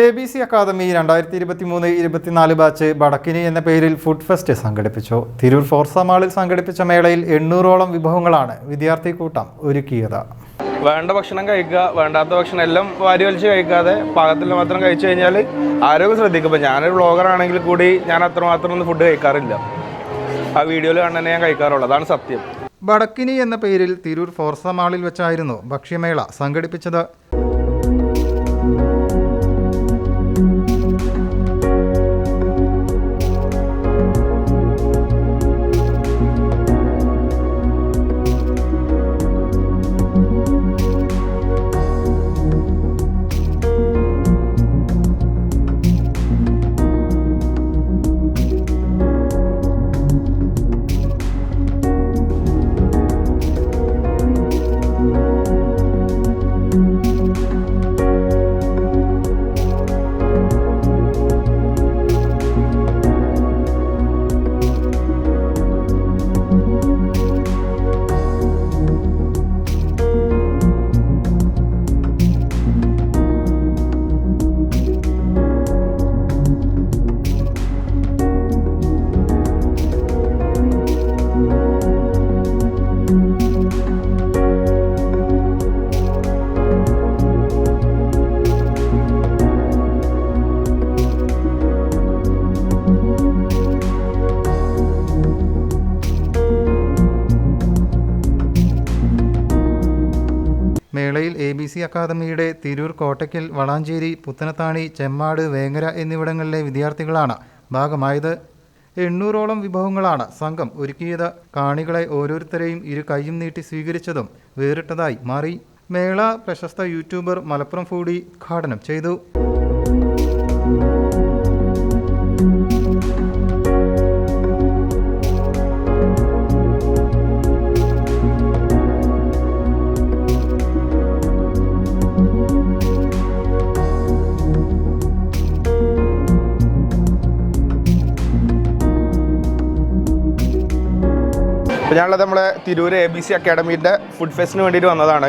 A B C academy രണ്ടായിരത്തി ഇരുപത്തി മൂന്ന് ഇരുപത്തിനാല് ബാച്ച് വടക്കിനി എന്ന പേരിൽ ഫുഡ് ഫെസ്റ്റ് സംഘടിപ്പിച്ചു. തിരൂർ ഫോർസ മാളിൽ സംഘടിപ്പിച്ച മേളയിൽ എണ്ണൂറോളം വിഭവങ്ങളാണ് വിദ്യാർത്ഥി കൂട്ടം ഒരുക്കിയത്. വേണ്ട ഭക്ഷണം കഴിക്കുക വേണ്ടാത്ത ഭക്ഷണം എല്ലാം വാരി വലിച്ച് കഴിക്കാതെ പാകത്തിൽ മാത്രം കഴിച്ചു കഴിഞ്ഞാൽ ആരോഗ്യം ശ്രദ്ധിക്കും. ഇപ്പം ഞാനൊരു ബ്ലോഗർ ആണെങ്കിൽ കൂടി ഞാൻ അത്രമാത്രം ഒന്നും ഫുഡ് കഴിക്കാറില്ല. ആ വീഡിയോയിൽ കാണാനേ ഞാൻ കഴിക്കാറുള്ളൂ. അതാണ് സത്യം. വടക്കിനി എന്ന പേരിൽ തിരൂർ ഫോർസ മാളിൽ വെച്ചായിരുന്നു ഭക്ഷ്യമേള സംഘടിപ്പിച്ചത്. മേളയിൽ എ ബി സി അക്കാദമിയുടെ തിരൂർ കോട്ടയ്ക്കൽ വളാഞ്ചേരി പുത്തനത്താണി ചെമ്മാട് വേങ്ങര എന്നിവിടങ്ങളിലെ വിദ്യാർത്ഥികളാണ് ഭാഗമായത്. എണ്ണൂറോളം വിഭവങ്ങളാണ് സംഘം ഒരുക്കിയത്. കാണികളെ ഓരോരുത്തരെയും ഇരു കൈയും നീട്ടി സ്വീകരിച്ചതും വേറിട്ടതായി മാറി. മേള പ്രശസ്ത യൂട്യൂബർ മലപ്പുറം ഫൂഡി ഉദ്ഘാടനം ചെയ്തു. അപ്പോൾ ഞാനുള്ളത് നമ്മളെ തിരൂർ എ ബി സി അക്കാഡമീന്റെ ഫുഡ് ഫെസ്റ്റിന് വേണ്ടിയിട്ട് വന്നതാണ്.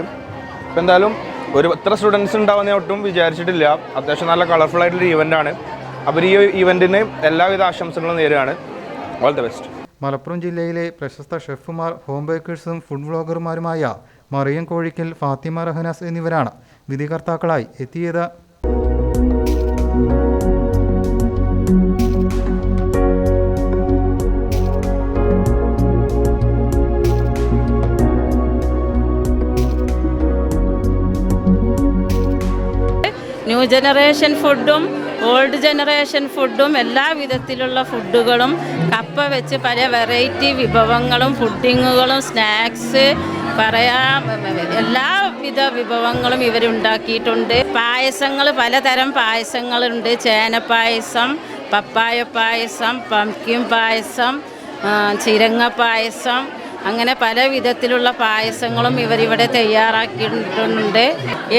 അപ്പോൾ എന്തായാലും ഒരു എത്ര സ്റ്റുഡൻസ് ഉണ്ടാവുന്ന ഒട്ടും വിചാരിച്ചിട്ടില്ല. അത്യാവശ്യം നല്ല കളർഫുൾ ആയിട്ടുള്ള ആണ്. അപ്പോൾ ഈ ഇവന്റിന് എല്ലാവിധ ആശംസകളും നേരുകയാണ്. ഓൾ ദ ബെസ്റ്റ് മലപ്പുറം ജില്ലയിലെ പ്രശസ്ത ഷെഫുമാർ ഹോം ബേക്കേഴ്സും ഫുഡ് വ്ളോഗർമാരുമായ മറിയം കോഴിക്കൽ ഫാത്തിമ റഹനാസ് എന്നിവരാണ് വിധികർത്താക്കളായി എത്തിയത്. ജനറേഷൻ ഫുഡും ഓൾഡ് ജനറേഷൻ ഫുഡും എല്ലാ വിധത്തിലുള്ള ഫുഡുകളും കപ്പ വെച്ച് പല വെറൈറ്റി വിഭവങ്ങളും ഫുഡിങ്ങുകളും സ്നാക്സ് പറയാ. എല്ലാവിധ വിഭവങ്ങളും ഇവരുണ്ടാക്കിയിട്ടുണ്ട് പായസങ്ങൾ പലതരം പായസങ്ങളുണ്ട്. ചേനപ്പായസം പപ്പായ പായസം പംകിൻ പായസം ചിരങ്ങ പായസം അങ്ങനെ പല വിധത്തിലുള്ള പായസങ്ങളും ഇവരിവിടെ തയ്യാറാക്കിയിട്ടുണ്ട്.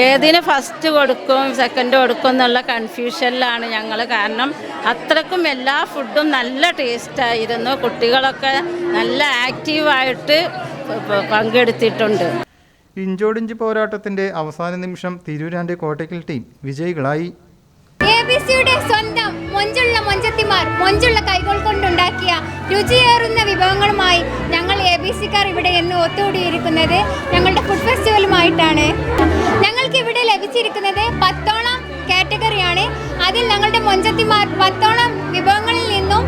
ഏതിന് ഫസ്റ്റ് കൊടുക്കും സെക്കൻഡ് കൊടുക്കും എന്നുള്ള കൺഫ്യൂഷനിലാണ് ഞങ്ങൾ കാരണം അത്രക്കും എല്ലാ ഫുഡും നല്ല ടേസ്റ്റായിരുന്നു കുട്ടികളൊക്കെ നല്ല ആക്റ്റീവായിട്ട് പങ്കെടുത്തിട്ടുണ്ട്. ഇഞ്ചോടിഞ്ച് പോരാട്ടത്തിന്റെ അവസാന നിമിഷം തിരൂരാന്റെ കോട്ടയ്ക്കൽ ടീം വിജയികളായി. സ്വന്തം മൊഞ്ചുള്ള മൊഞ്ചത്തിമാർ മൊഞ്ചുള്ള കൈകൾ കൊണ്ടുണ്ടാക്കിയ രുചിയേറുന്ന വിഭവങ്ങളുമായി ഞങ്ങൾ സിക്കാർ ഇവിടെ എന്ന് ഒത്തുകൂടിയിരിക്കുന്നത് ഞങ്ങളുടെ ഫുഡ് ഫെസ്റ്റിവലുമായിട്ടാണ് ഞങ്ങൾക്ക് ഇവിടെ ലഭിച്ചിരിക്കുന്നത് പത്തോളം കാറ്റഗറിയാണ്. അതിൽ ഞങ്ങളുടെ മൊഞ്ചത്തിമാർ പത്തോളം വിഭവങ്ങളിൽ നിന്നും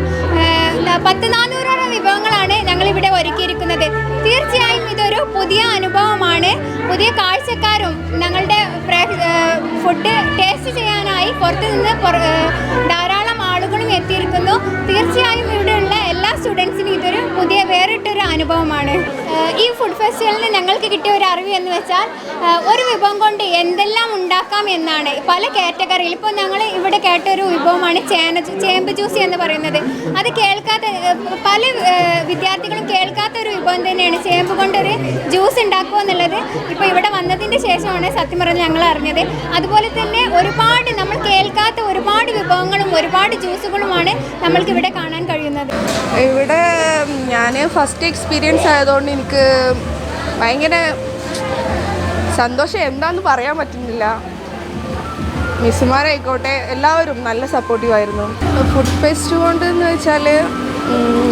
പത്ത് നാനൂറോളം വിഭവങ്ങളാണ് ഞങ്ങളിവിടെ ഒരുക്കിയിരിക്കുന്നത്. തീർച്ചയായും ഇതൊരു പുതിയ അനുഭവമാണ്. പുതിയ കാഴ്ചക്കാരും ഞങ്ങളുടെ ഫുഡ് ടേസ്റ്റ് ചെയ്യാനായി പുറത്തു നിന്ന് പുറ- ഏഹ്, ധാരാളം ആളുകളും എത്തിയിരിക്കുന്നു. തീർച്ചയായും ഇവിടെയുള്ള എല്ലാ സ്റ്റുഡൻസിനും ഇതൊരു പുതിയ വേറിട്ടൊരു അനുഭവമാണ്. ഈ ഫുഡ് ഫെസ്റ്റിവലിന് ഞങ്ങൾക്ക് കിട്ടിയ ഒരു അറിവ് എന്ന് വെച്ചാൽ ഒരു വിഭവം കൊണ്ട് എന്തെല്ലാം ഉണ്ടാക്കാം എന്നാണ്. പല കാറ്റഗറിയിൽ ഇപ്പോൾ ഞങ്ങൾ ഇവിടെ കേട്ട ഒരു വിഭവമാണ് ചേന ചേമ്പ് ജ്യൂസ് എന്ന് പറയുന്നത്. അത് കേൾക്കാത്ത പല വിദ്യാർത്ഥികളും കേൾക്കാത്ത ഒരു വിഭവം തന്നെയാണ് ചേമ്പ് കൊണ്ടൊരു ജ്യൂസ് ഉണ്ടാക്കുക എന്നുള്ളത്. ഇപ്പോൾ ഇവിടെ വന്നതിന്റെ ശേഷമാണ് സത്യം പറഞ്ഞ് ഞങ്ങൾ അറിഞ്ഞത്. അതുപോലെ തന്നെ ഒരുപാട് നമ്മൾ കേൾക്കാത്ത ഒരുപാട് വിഭവങ്ങളും ഒരുപാട് ജ്യൂസുകളുമാണ് നമ്മൾക്ക് ഇവിടെ കാണാൻ കഴിയുന്നത്. ഇവിടെ ഞാൻ ഫസ്റ്റ് എക്സ്പീരിയൻസ് ആയതുകൊണ്ട് എനിക്ക് ഭയങ്കര സന്തോഷം. എന്താണെന്ന് പറയാൻ പറ്റുന്നില്ല. മിസ്സുമാരായിക്കോട്ടെ എല്ലാവരും നല്ല സപ്പോർട്ടീവ് ആയിരുന്നു. ഫുഡ് ഫെസ്റ്റ് കൊണ്ട് എന്ന് വെച്ചാൽ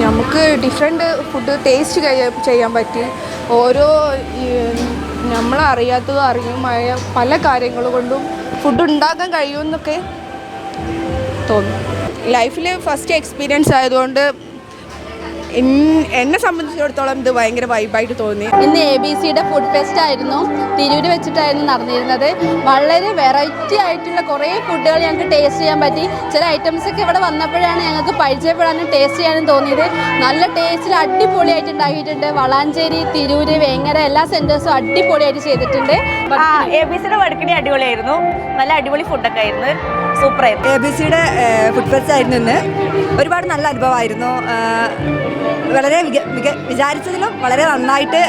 നമുക്ക് ഡിഫറെന്റ് ഫുഡ് ടേസ്റ്റ് ചെയ്യാൻ പറ്റി. ഓരോ നമ്മളറിയാത്തതും അറിയുമായ പല കാര്യങ്ങൾ കൊണ്ടും ഫുഡ് ഉണ്ടാക്കാൻ കഴിയുമെന്നൊക്കെ തോന്നുന്നു ലൈഫിൽ ഫസ്റ്റ് എക്സ്പീരിയൻസ് ആയതുകൊണ്ട് എന്നെ സംബന്ധിച്ചിടത്തോളം ഇത് ഭയങ്കര വൈബായിട്ട് തോന്നി. ഇന്ന് എ ബി സിയുടെ ഫുഡ് ഫെസ്റ്റ് ആയിരുന്നു. തിരൂര് വെച്ചിട്ടായിരുന്നു നടന്നിരുന്നത്. വളരെ വെറൈറ്റി ആയിട്ടുള്ള കുറേ ഫുഡുകൾ ഞങ്ങൾക്ക് ടേസ്റ്റ് ചെയ്യാൻ പറ്റി. ചില ഐറ്റംസ് ഒക്കെ ഇവിടെ വന്നപ്പോഴാണ് ഞങ്ങൾക്ക് പരിചയപ്പെടാനും ടേസ്റ്റ് ചെയ്യാനും തോന്നിയത്. നല്ല ടേസ്റ്റിൽ അടിപൊളിയായിട്ട് ഉണ്ടാക്കിയിട്ടുണ്ട്. വളാഞ്ചേരി തിരൂര് വേങ്ങര എല്ലാ സെന്റേഴ്സും അടിപൊളിയായിട്ട് ചെയ്തിട്ടുണ്ട്. എ ബി സിയുടെ വടക്കടി അടിപൊളിയായിരുന്നു. നല്ല അടിപൊളി ഫുഡൊക്കെ ആയിരുന്നു. സൂപ്പറായിരുന്നു എ ബി സിയുടെ ഫുഡ് ഫെസ്റ്റ് ആയിരുന്നു ഇന്ന്. ഒരുപാട് നല്ല അനുഭവമായിരുന്നു. വളരെ വിചാരിച്ചതിലും വളരെ നന്നായിട്ട്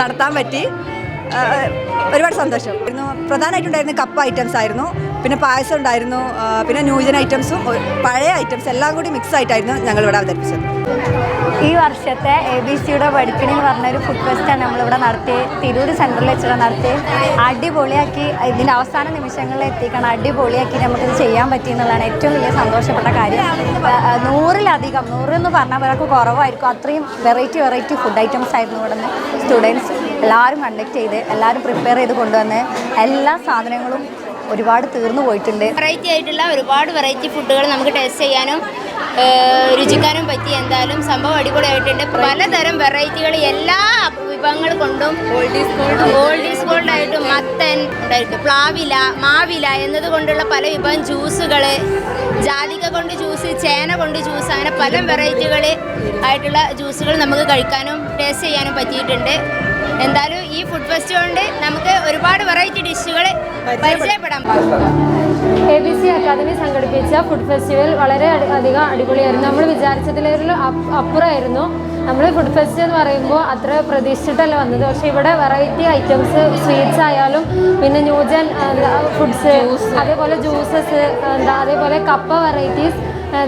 നടത്താൻ പറ്റി. ഒരുപാട് സന്തോഷം. പ്രധാനമായിട്ടുണ്ടായിരുന്ന കപ്പ് ഐറ്റംസ് ആയിരുന്നു. പിന്നെ പായസം ഉണ്ടായിരുന്നു പിന്നെ ന്യൂജൻ ഐറ്റംസും പഴയ ഐറ്റംസ് എല്ലാം കൂടി മിക്സ് ആയിട്ടായിരുന്നു ഞങ്ങൾ ഇവിടെ അവതരിപ്പിച്ചത്. ഈ വർഷത്തെ എ ബി സിയുടെ വടുക്കണി എന്ന് പറഞ്ഞൊരു ഫുഡ് ഫെസ്റ്റാണ് നമ്മളിവിടെ നടത്തി തിരൂർ സെന്ററിൽ വെച്ചിട്ട് നടത്തി അടിപൊളിയാക്കി ഇതിന്റെ അവസാന നിമിഷങ്ങളിൽ എത്തിക്കണം അടിപൊളിയാക്കി നമുക്കിത് ചെയ്യാൻ പറ്റി എന്നുള്ളതാണ് ഏറ്റവും വലിയ സന്തോഷപ്പെട്ട കാര്യം. നൂറിലധികം നൂറ് നൂറിലധികം നൂറെന്ന് പറഞ്ഞാൽ അവരൊക്കെ കുറവായിരിക്കും. അത്രയും വെറൈറ്റി വെറൈറ്റി ഫുഡ് ഐറ്റംസ് ആയിരുന്നു ഇവിടെ നിന്ന്. സ്റ്റുഡൻസ് എല്ലാവരും കണ്ടക്ട് ചെയ്ത് എല്ലാവരും പ്രിപ്പയർ ചെയ്ത് കൊണ്ടുവന്ന് എല്ലാ സാധനങ്ങളും ഒരുപാട് തീർന്നു പോയിട്ടുണ്ട്. വെറൈറ്റി ആയിട്ടുള്ള ഒരുപാട് വെറൈറ്റി ഫുഡുകൾ നമുക്ക് ടേസ്റ്റ് ചെയ്യാനും രുചിക്കാനും പറ്റി. എന്തായാലും സംഭവം അടിപൊളിയായിട്ടുണ്ട്. പലതരം വെറൈറ്റികൾ എല്ലാ വിഭവങ്ങൾ കൊണ്ടും ഓൾഡ് ഈസ് ഗോൾഡ് ആയിട്ടും മത്തൻ ഉണ്ടായിരിക്കും. പ്ലാവില മാവില എന്നതുകൊണ്ടുള്ള പല വിഭവം ജ്യൂസുകൾ ജാതിക കൊണ്ട് ജ്യൂസ് ചേന കൊണ്ട് ജ്യൂസ് അങ്ങനെ പല വെറൈറ്റികൾ ആയിട്ടുള്ള ജ്യൂസുകൾ നമുക്ക് കഴിക്കാനും ടേസ്റ്റ് ചെയ്യാനും പറ്റിയിട്ടുണ്ട്. എന്തായാലും ഈ ഫുഡ് ഫെസ്റ്റ് കൊണ്ട് നമുക്ക് ഒരുപാട് വെറൈറ്റി ഡിഷുകൾ പരിചയപ്പെടാൻ എ ബി സി അക്കാദമി സംഘടിപ്പിച്ച ഫുഡ് ഫെസ്റ്റിവൽ വളരെ അധികം അടിപൊളിയായിരുന്നു. നമ്മൾ വിചാരിച്ചതിലൊരു അപ്പ് അപ്പുറമായിരുന്നു. നമ്മൾ ഫുഡ് ഫെസ്റ്റ് എന്ന് പറയുമ്പോൾ അത്ര പ്രതീക്ഷിച്ചിട്ടല്ല വന്നത്. പക്ഷേ ഇവിടെ വെറൈറ്റി ഐറ്റംസ് സ്വീറ്റ്സ് ആയാലും പിന്നെ ന്യൂജൻ ഫുഡ്സ് അതേപോലെ ജ്യൂസസ് എന്താ അതേപോലെ കപ്പ വെറൈറ്റീസ്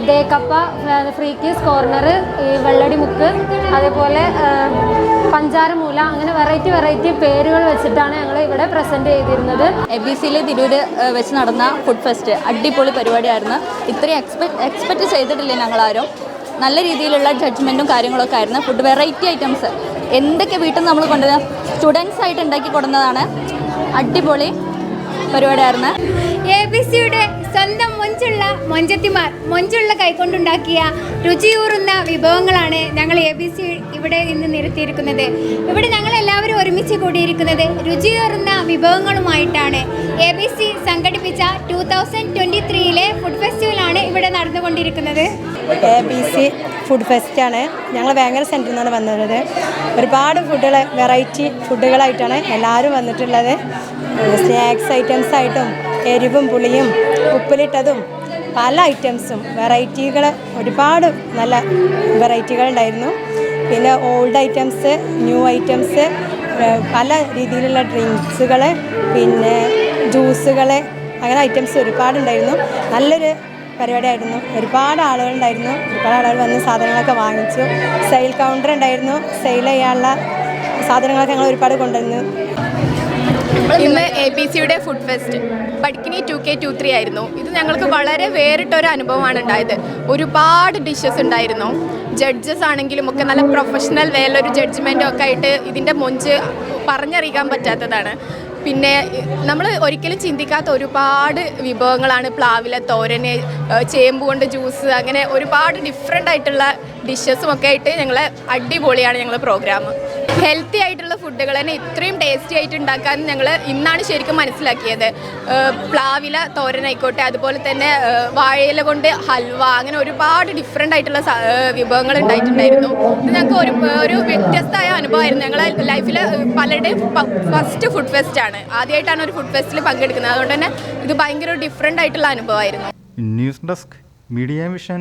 ദേ കപ്പ ഫ്രീ കീസ് കോർണർ ഈ വെള്ളടി മുക്ക് അതേപോലെ പഞ്ചാരമൂല അങ്ങനെ വെറൈറ്റി വെറൈറ്റി പേരുകൾ വെച്ചിട്ടാണ് ഞങ്ങൾ ഇവിടെ പ്രസന്റ് ചെയ്തിരുന്നത്. എ ബി സിയിലെ തിരൂര് വെച്ച് നടന്ന ഫുഡ് ഫെസ്റ്റ് അടിപൊളി പരിപാടിയായിരുന്നു. ഇത്രയും എക്സ്പെക്ട് എക്സ്പെക്റ്റ് ചെയ്തിട്ടില്ല ഞങ്ങളാരും? നല്ല രീതിയിലുള്ള ജഡ്ജ്മെന്റും കാര്യങ്ങളൊക്കെ ആയിരുന്നു. ഫുഡ് വെറൈറ്റി ഐറ്റംസ് എന്തൊക്കെ വീട്ടിൽ നമ്മൾ കൊണ്ടുവന്ന സ്റ്റുഡൻസ് ആയിട്ട് ഉണ്ടാക്കി കൊടുക്കുന്നതാണ് അടിപൊളി പരിപാടിയായിരുന്നു. എ ബി സിയുടെ സ്വന്തം മൊഞ്ചുള്ള മൊഞ്ചത്തിമാർ മൊഞ്ചുള്ള കൈകൊണ്ടുണ്ടാക്കിയ രുചിയൂറുന്ന വിഭവങ്ങളാണ് ഞങ്ങൾ എ ബി സി ഇവിടെ ഇന്ന് നിരത്തിയിരിക്കുന്നത്. ഇവിടെ ഞങ്ങൾ എല്ലാവരും ഒരുമിച്ച് കൂടിയിരിക്കുന്നത് രുചിയൂറുന്ന വിഭവങ്ങളുമായിട്ടാണ്. എ ബി സി സംഘടിപ്പിച്ച ടൂ തൗസൻഡ് ട്വന്റി ത്രീയിലെ ഫുഡ് ഫെസ്റ്റിവലാണ് ഇവിടെ നടന്നുകൊണ്ടിരിക്കുന്നത്. എ ബി സി ഫുഡ് ഫെസ്റ്റാണ് ഞങ്ങൾ വേങ്ങര സെന്ററിൽ നിന്നാണ് വന്നത്. ഒരുപാട് ഫുഡുകൾ വെറൈറ്റി ഫുഡുകളായിട്ടാണ് എല്ലാവരും വന്നിട്ടുള്ളത്. സ്നാക്സ് ഐറ്റംസ് ആയിട്ടും എരിവും പുളിയും ഉപ്പിലിട്ടതും പല ഐറ്റംസും വെറൈറ്റികൾ ഒരുപാട് നല്ല വെറൈറ്റികൾ ഉണ്ടായിരുന്നു. പിന്നെ ഓൾഡ് ഐറ്റംസ് ന്യൂ ഐറ്റംസ് പല രീതിയിലുള്ള ഡ്രിങ്ക്സുകൾ പിന്നെ ജ്യൂസുകൾ അങ്ങനെ ഐറ്റംസ് ഒരുപാടുണ്ടായിരുന്നു നല്ലൊരു പരിപാടിയായിരുന്നു. ഒരുപാട് ആളുകളുണ്ടായിരുന്നു ഒരുപാട് ആളുകൾ വന്ന് സാധനങ്ങളൊക്കെ വാങ്ങിച്ചു. സെയിൽ കൗണ്ടർ ഉണ്ടായിരുന്നു. സെയിൽ ചെയ്യാനുള്ള സാധനങ്ങളൊക്കെ ഞങ്ങൾ ഒരുപാട് കൊണ്ടുവന്നു. ഇന്ന് എ ബി സിയുടെ ഫുഡ് ഫെസ്റ്റ് ബഡ്കിനി ടു കെ ടു ത്രീ ആയിരുന്നു. ഇത് ഞങ്ങൾക്ക് വളരെ വേറിട്ടൊരു അനുഭവമാണ് ഉണ്ടായത്. ഒരുപാട് ഡിഷസ് ഉണ്ടായിരുന്നു. ജഡ്ജസ് ആണെങ്കിലും ഒക്കെ നല്ല പ്രൊഫഷണൽ വേലൊരു ജഡ്ജ്മെന്റും ഒക്കെ ആയിട്ട് ഇതിന്റെ മൊഞ്ച് പറഞ്ഞറിയിക്കാൻ പറ്റാത്തതാണ്. പിന്നെ നമ്മൾ ഒരിക്കലും ചിന്തിക്കാത്ത ഒരുപാട് വിഭവങ്ങളാണ് പ്ലാവിലെ തോരന് ചേമ്പ് കൊണ്ട് ജ്യൂസ് അങ്ങനെ ഒരുപാട് ഡിഫറെന്റ് ആയിട്ടുള്ള ഡിഷസും ഒക്കെ ആയിട്ട് ഞങ്ങൾ അടിപൊളിയാണ് ഞങ്ങൾ പ്രോഗ്രാം ഹെൽത്തി ആയിട്ടുള്ള ഫുഡുകൾ തന്നെ ഇത്രയും ടേസ്റ്റി ആയിട്ട് ഉണ്ടാക്കാൻ ഞങ്ങൾ ഇന്നാണ് ശരിക്കും മനസ്സിലാക്കിയത്. പ്ലാവില തോരനായിക്കോട്ടെ അതുപോലെ തന്നെ വാഴയില കൊണ്ട് ഹൽവ അങ്ങനെ ഒരുപാട് ഡിഫറെന്റ് ആയിട്ടുള്ള വിഭവങ്ങൾ ഉണ്ടായിട്ടുണ്ടായിരുന്നു. ഞങ്ങൾക്ക് ഒരു ഒരു വ്യത്യസ്തമായ അനുഭവമായിരുന്നു. ഞങ്ങളെ ലൈഫിൽ പലരുടെയും ഫസ്റ്റ് ഫുഡ് ഫെസ്റ്റ് ആണ്. ആദ്യമായിട്ടാണ് ഒരു ഫുഡ് ഫെസ്റ്റിൽ പങ്കെടുക്കുന്നത്. അതുകൊണ്ട് തന്നെ ഇത് ഭയങ്കര ഡിഫറെന്റ് ആയിട്ടുള്ള അനുഭവമായിരുന്നു. News desk media vision